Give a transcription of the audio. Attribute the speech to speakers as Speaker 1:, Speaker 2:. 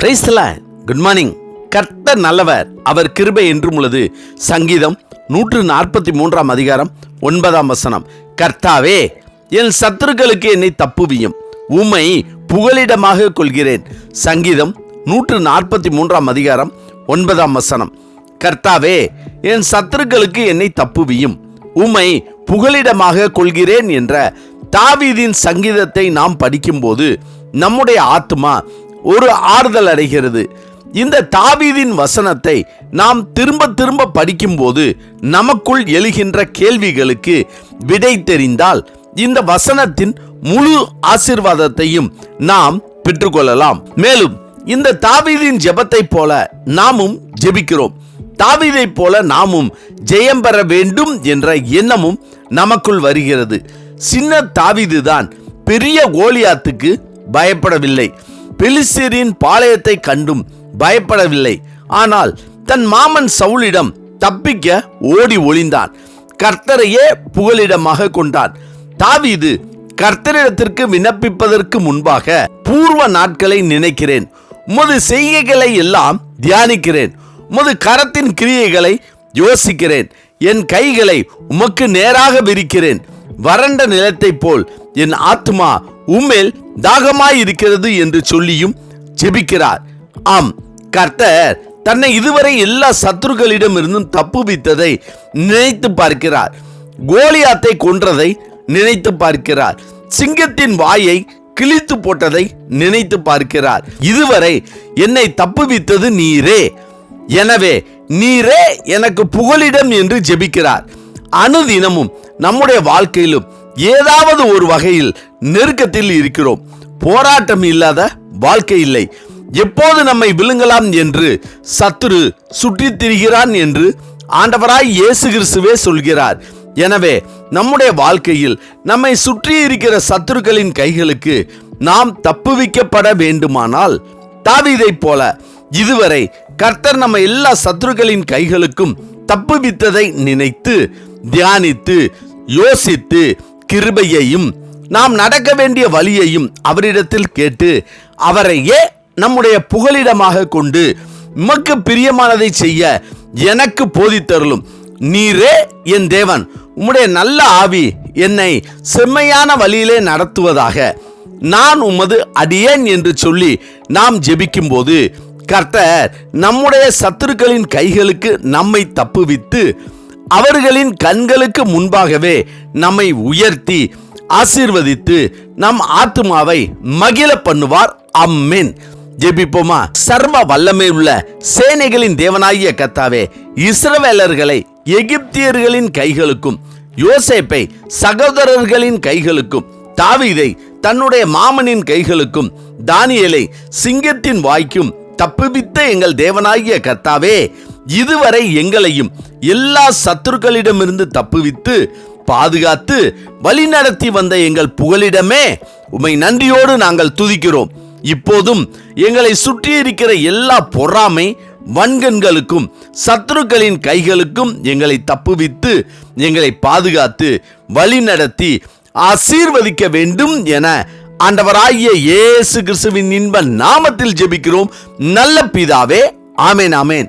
Speaker 1: பிரைஸ்ல good morning கர்த்தர் நல்லவர். அவர் கிருபை என்றும் உள்ளது. சங்கீதம் நூற்று நாற்பத்தி மூன்றாம் அதிகாரம் ஒன்பதாம் வசனம். கர்த்தாவே என் சத்துருக்களுக்கு என்னை தப்புவியும். உம்மை புகலிடமாக கொள்கிறேன். சங்கீதம் நூற்று நாற்பத்தி மூன்றாம் அதிகாரம் ஒன்பதாம் வசனம். கர்த்தாவே என் சத்துருக்களுக்கு என்னை தப்புவியும். உம்மை புகலிடமாக கொள்கிறேன் என்ற தாவீதின் சங்கீதத்தை நாம் படிக்கும்போது நம்முடைய ஆத்மா ஒரு ஆறுதல் அடைகிறது. இந்த தாவீதின் வசனத்தை நாம் திரும்ப திரும்ப படிக்கும்போது நமக்குள் எழுகின்ற கேள்விகளுக்கு விடை தெரிந்தால் இந்த வசனத்தின் முழு ஆசிர்வாதத்தையும் நாம் பெற்றுக்கொள்ளலாம். மேலும் இந்த தாவீதின் ஜெபத்தைப் போல நாமும் ஜெபிக்கிறோம். தாவீதை போல நாமும் ஜெயம் பெற வேண்டும் என்ற எண்ணமும் நமக்குள் வருகிறது. சின்ன தாவீதுதான் பெரிய கோலியாத்துக்கு பயப்படவில்லை. பிலிசிரின் பாளையத்தை கண்டும் பயப்படவில்லை. ஆனால் தன் மாமன் சவுலிடம் தப்பிக்க ஓடி ஒளிந்தான். கர்த்தரையே புகலிடமாக கொண்டான். தாவீது கர்த்தரிடத்திற்கு விண்ணப்பிப்பதற்கு முன்பாக பூர்வ நாட்களை நினைக்கிறேன். உமது செய்கைகளை எல்லாம் தியானிக்கிறேன். உமது கரத்தின் கிரியைகளை யோசிக்கிறேன். என் கைகளை உமக்கு நேராக விரிக்கிறேன். வறண்ட நிலத்தைப் போல் என் ஆத்மா உம்மேல் தாகமாயிருக்கிறது என்று சொல்லியும் ஜெபிக்கிறார். ஆம் கர்த்தர் தன்னை இதுவரை எல்லா சத்துருக்களிடம் இருந்தும் தப்புவித்ததை நினைத்து பார்க்கிறார். கோலியாத்தை கொன்றதை நினைத்து பார்க்கிறார். சிங்கத்தின் வாயை கிழித்து போட்டதை நினைத்து பார்க்கிறார். இதுவரை என்னை தப்புவித்தது நீரே. எனவே நீரே எனக்கு புகலிடம் என்று ஜெபிக்கிறார். அனுதினமும் நம்முடைய வாழ்க்கையிலும் ஏதாவது ஒரு வகையில் நெருக்கத்தில் இருக்கிறோம். போராட்டம் இல்லாத வாழ்க்கை இல்லை. எப்போது நம்மை விழுங்கலாம் என்று சத்துரு சுற்றித் திரிகிறான் என்று ஆண்டவராய் இயேசு கிறிஸ்துவே சொல்கிறார். எனவே நம்முடைய வாழ்க்கையில் நம்மை சுற்றி இருக்கிற சத்துருக்களின் கைகளுக்கு நாம் தப்புவிக்கப்பட வேண்டுமானால் தாவீதைப் போல இதுவரை கர்த்தர் நம்ம எல்லா சத்துருக்களின் கைகளுக்கும் தப்புவித்ததை நினைத்து தியானித்து யோசித்து கிருபையையும் நாம் நடக்க வேண்டிய வழியையும் அவரிடத்தில் கேட்டு அவரையே நம்முடைய புகலிடமாக கொண்டு உமக்கு பிரியமானதை செய்ய எனக்கு போதித்தருளும் நீரே என் தேவன் உம்முடைய நல்ல ஆவி என்னை செம்மையான வழியிலே நடத்துவதாக நான் உமது அடியேன் என்று சொல்லி நாம் ஜெபிக்கும்போது கர்த்தர் நம்முடைய சத்துருக்களின் கைகளுக்கு நம்மை தப்புவித்து அவர்களின் கண்களுக்கு முன்பாகவே நம்மை உயர்த்தி ஆசீர்வதித்து நம் ஆத்துமாவை மகிழ பண்ணுவார். அம்மேன் ஜெபிப்போமா? சர்வ வல்லமை உள்ள சேனைகளின் தேவனாகிய கத்தாவே இஸ்ரவேலர்களை எகிப்தியர்களின் கைகளுக்கும் யோசேப்பை சகோதரர்களின் கைகளுக்கும் தாவீதை தன்னுடைய மாமனின் கைகளுக்கும் தானியலை சிங்கத்தின் வாய்க்கும் தப்புவித்த எங்கள் தேவனாகிய கர்த்தாவே இதுவரை எங்களையும் எல்லா சத்துருக்களிடமிருந்து தப்புவித்து பாதுகாத்து வழிநடத்தி வந்த எங்கள் புகலிடமே உமை நன்றியோடு நாங்கள் துதிக்கிறோம். இப்போதும் எங்களை சுற்றி இருக்கிற எல்லா பொறாமை வன்கண்களுக்கும் சத்துருக்களின் கைகளுக்கும் எங்களை தப்புவித்து எங்களை பாதுகாத்து வழிநடத்தி ஆசீர்வதிக்க வேண்டும் என ஆண்டவராகிய இயேசு கிறிஸ்துவின் இன்ப நாமத்தில் ஜெபிக்கிறோம். நல்ல பிதாவே ஆமேன் ஆமேன்.